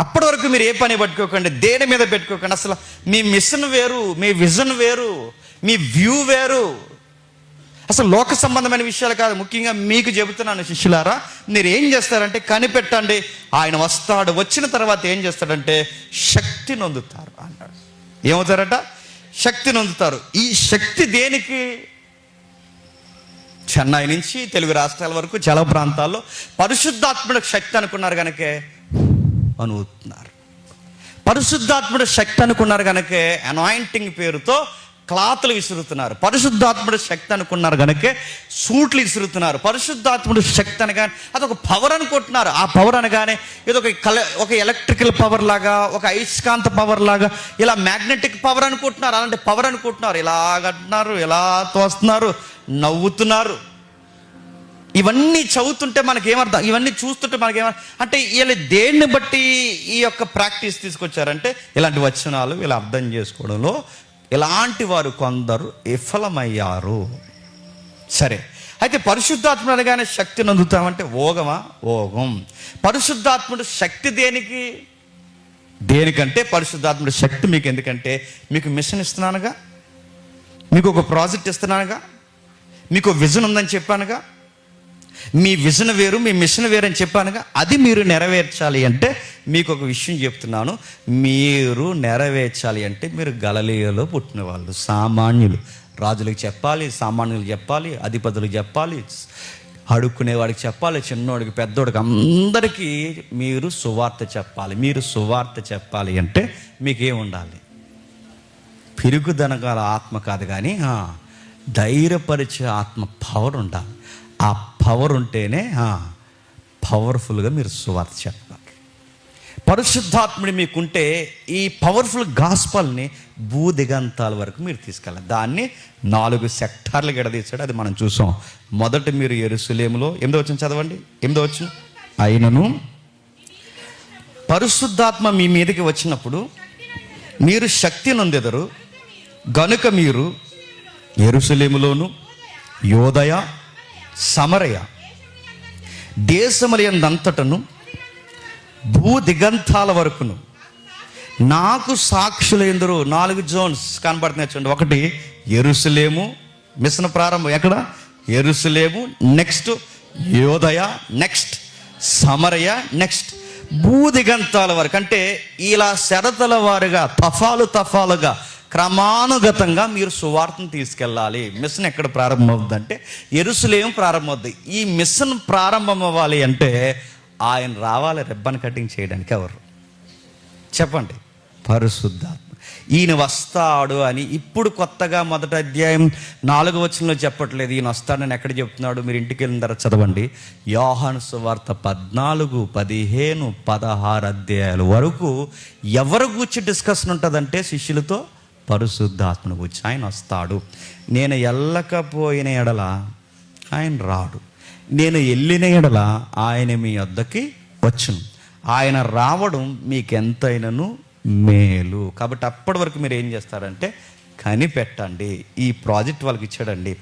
అప్పటి వరకు మీరు ఏ పని పట్టుకోకండి దేని మీద పెట్టుకోకండి. అసలు మీ మిషన్ వేరు మీ విజన్ వేరు మీ వ్యూ వేరు. అసలు లోక సంబంధమైన విషయాలు కాదు. ముఖ్యంగా మీకు చెబుతున్నాను శిష్యులారా మీరు ఏం చేస్తారంటే కనిపెట్టండి. ఆయన వస్తాడు వచ్చిన తర్వాత ఏం చేస్తాడంటే శక్తి నొందుతారు అన్నాడు. ఏమవుతారట? శక్తి నొందుతారు. ఈ శక్తి దేనికి? చెన్నై నుంచి తెలుగు రాష్ట్రాల వరకు చాలా ప్రాంతాల్లో పరిశుద్ధాత్మక శక్తి అనుకున్నారు కనుకే అనువుతున్నారు. పరిశుద్ధాత్ముడు శక్తి అనుకున్నారు కనుకే అనాయింటింగ్ పేరుతో క్లాతులు విసురుతున్నారు. పరిశుద్ధాత్ముడు శక్తి అనుకున్నారు కనుకే సూట్లు విసురుతున్నారు. పరిశుద్ధాత్ముడు శక్తి అనగానే అదొక పవర్ అనుకుంటున్నారు ఆ పవర్ అనగానే ఇది ఒక కల ఒక ఎలక్ట్రికల్ పవర్ లాగా ఒక అయస్కాంత పవర్ లాగా ఇలా మ్యాగ్నెటిక్ పవర్ అనుకుంటున్నారు అలాంటి పవర్ అనుకుంటున్నారు ఇలాగంటున్నారు ఇలా తోస్తున్నారు నవ్వుతున్నారు. ఇవన్నీ చదువుతుంటే మనకేమర్థం? ఇవన్నీ చూస్తుంటే మనకేమర్థం? అంటే వీళ్ళు దేన్ని బట్టి ఈ యొక్క ప్రాక్టీస్ తీసుకొచ్చారంటే ఇలాంటి వచనాలు వీళ్ళు అర్థం చేసుకోవడంలో ఇలాంటి వారు కొందరు విఫలమయ్యారు. సరే అయితే పరిశుద్ధాత్ముడు అనగానే శక్తిని అందుతామంటే ఓగమా? ఓగం. పరిశుద్ధాత్ముడు శక్తి దేనికి? దేనికంటే పరిశుద్ధాత్ముడు శక్తి మీకు ఎందుకంటే మీకు మిషన్ ఇస్తున్నానుగా? మీకు ఒక ప్రాజెక్ట్ ఇస్తున్నానుగా? మీకు విజన్ ఉందని చెప్పానుగా? మీ విజన్ వేరు మీ మిషన్ వేరు అని చెప్పానుగా అది మీరు నెరవేర్చాలి అంటే మీకు ఒక విషయం చెప్తున్నాను. మీరు నెరవేర్చాలి అంటే మీరు గలలీయలో పుట్టిన వాళ్ళు సామాన్యులు. రాజులకు చెప్పాలి సామాన్యులు చెప్పాలి అధిపతులకు చెప్పాలి అడుక్కునేవాడికి చెప్పాలి చిన్నోడికి పెద్దోడికి అందరికీ మీరు సువార్త చెప్పాలి. మీరు సువార్త చెప్పాలి అంటే మీకేం ఉండాలి పిరుగుదనగల ఆత్మ కాదు కానీ ధైర్యపరిచే ఆత్మ పవర్ ఉండాలి. ఆ పవర్ ఉంటేనే పవర్ఫుల్గా మీరు సువార్త చెప్పాలి. పరిశుద్ధాత్ముడి మీకుంటే ఈ పవర్ఫుల్ గాస్పల్ని భూ దిగంతాల వరకు మీరు తీసుకెళ్ళాలి. దాన్ని నాలుగు సెక్టార్లు గడదీశాడు. అది మనం చూసాం. మొదట మీరు ఎరుసలేములో ఎనిమిదో వచ్చిన చదవండి. ఎనిమిదో వచ్చిన అయినను పరిశుద్ధాత్మ మీ మీదకి వచ్చినప్పుడు మీరు శక్తి నొందెదరు. గనుక మీరు ఎరుసలేములోను యోదయ సమరయ. దేశములందంతటను భూ దిగంతాల వరకును. నాకు సాక్షులు ఎందరో నాలుగు జోన్స్ కనబడుతున్నాయి చూడండి. ఒకటి ఎరుసలేము మిషన్ ప్రారంభం ఎక్కడ? ఎరుసలేము నెక్స్ట్ యోదయ నెక్స్ట్ సమరయ నెక్స్ట్ భూదిగంతాల వరకు. అంటే ఇలా శరతల వారుగా తఫాలు తఫాలుగా క్రమానుగతంగా మీరు సువార్తను తీసుకెళ్ళాలి. మిషన్ ఎక్కడ ప్రారంభమవుద్దంటే ఎరుసలేం ప్రారంభమవుద్ది. ఈ మిషన్ ప్రారంభం అవ్వాలి అంటే ఆయన రావాలి రెబ్బన్ కటింగ్ చేయడానికి ఎవరు? చెప్పండి. పరిశుద్ధాత్మ. ఈయన వస్తాడు అని ఇప్పుడు కొత్తగా మొదటి అధ్యాయం నాలుగు వచనంలో చెప్పట్లేదు. ఈయన వస్తాడని ఎక్కడ చెప్తున్నాడు? మీరు ఇంటికి వెళ్ళిన తర్వాత చదవండి. యోహాను సువార్త పద్నాలుగు పదిహేను పదహారు అధ్యాయాల వరకు ఎవరు కూర్చి డిస్కషన్ ఉంటుందంటే శిష్యులతో? పరిశుద్ధాత్మను కూర్చి ఆయన వస్తాడు. నేను వెళ్ళకపోయిన ఎడల ఆయన రాడు. నేను వెళ్ళిన ఎడల ఆయన మీ వద్దకి వచ్చును. ఆయన రావడం మీకెంతైనను మేలు. కాబట్టి అప్పటి వరకు మీరు ఏం చేస్తారంటే కనిపెట్టండి. ఈ ప్రాజెక్ట్ వాళ్ళకి ఇచ్చాడండి.